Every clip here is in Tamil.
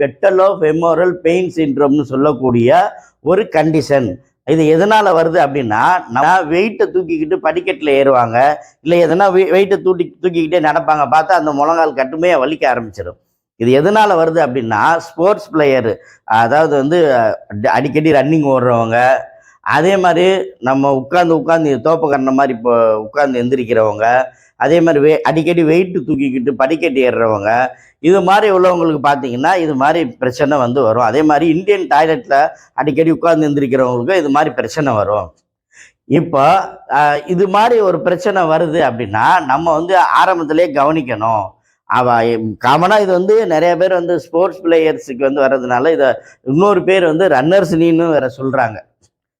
பெட்டலோ ஃபெமோரல் பெயின் சின்ட்ரோம்னு சொல்லக்கூடிய ஒரு கண்டிஷன். இது எதனால் வருது அப்படின்னா நான் வெயிட்டை தூக்கிக்கிட்டு படிக்கட்டில் ஏறுவாங்க. இல்லை எதனா வெயிட்டை தூக்கி தூக்கிக்கிட்டே நடப்பாங்க. பார்த்தா அந்த முழங்கால் கட்டுமே வலிக்க ஆரம்பிச்சிடும் இது எதனால் வருது அப்படின்னா ஸ்போர்ட்ஸ் பிளேயரு அதாவது வந்து அடிக்கடி ரன்னிங் ஓடுறவங்க அதே மாதிரி நம்ம உட்காந்து உட்காந்து தோப்பு கண்ண மாதிரி இப்போ உட்காந்து எந்திரிக்கிறவங்க அதே மாதிரி வே அடிக்கடி வெயிட்டு தூக்கிக்கிட்டு படிக்கட்டு ஏறுறவங்க இது மாதிரி உள்ளவங்களுக்கு பார்த்தீங்கன்னா இது மாதிரி பிரச்சனை வந்து வரும். அதே மாதிரி இந்தியன் டாய்லெட்டில் அடிக்கடி உட்காந்து எந்திரிக்கிறவங்களுக்கு இது மாதிரி பிரச்சனை வரும். இப்போ இது மாதிரி ஒரு பிரச்சனை வருது அப்படின்னா நம்ம வந்து ஆரம்பத்திலே கவனிக்கணும். அவ காமனாக இது வந்து நிறைய பேர் வந்து ஸ்போர்ட்ஸ் பிளேயர்ஸுக்கு வந்து வர்றதுனால இதை இன்னொரு பேர் வந்து ரன்னர்ஸ் நீன்னு வேற சொல்கிறாங்க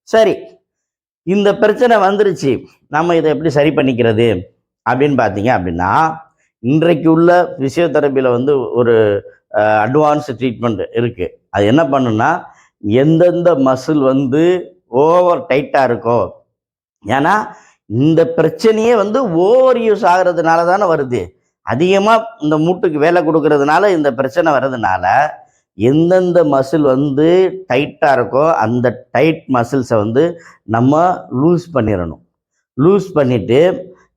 சரி இந்த பிரச்சனை வந்துருச்சு. நம்ம இதை எப்படி சரி பண்ணிக்கிறது? அப்படின்னு பார்த்தீங்க அப்படின்னா இன்றைக்கு உள்ள ஃபிசியோதெரப்பியில் வந்து ஒரு அட்வான்ஸ் ட்ரீட்மெண்ட் இருக்குது அது என்ன பண்ணுன்னா எந்தெந்த மசில் வந்து ஓவர் டைட்டாக இருக்கோ ஏன்னா இந்த பிரச்சனையே வந்து ஓவர் யூஸ் ஆகிறதுனால தானே வருது. அதிகமாக இந்த மூட்டுக்கு வேலை கொடுக்கறதுனால இந்த பிரச்சனை வர்றதுனால எந்தெந்த மசில் வந்து டைட்டாக இருக்கோ அந்த டைட் மசில்ஸை வந்து நம்ம லூஸ் பண்ணிடணும் லூஸ் பண்ணிவிட்டு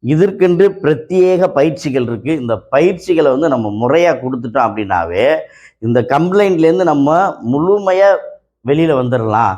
இதற்கென்று பிரத்யேக பயிற்சிகள் இருக்குது இந்த பயிற்சிகளை வந்து நம்ம முறையாக கொடுத்துட்டோம் அப்படின்னாவே இந்த கம்ப்ளைண்ட்லேருந்து நம்ம முழுமையாக வெளியில் வந்துடலாம்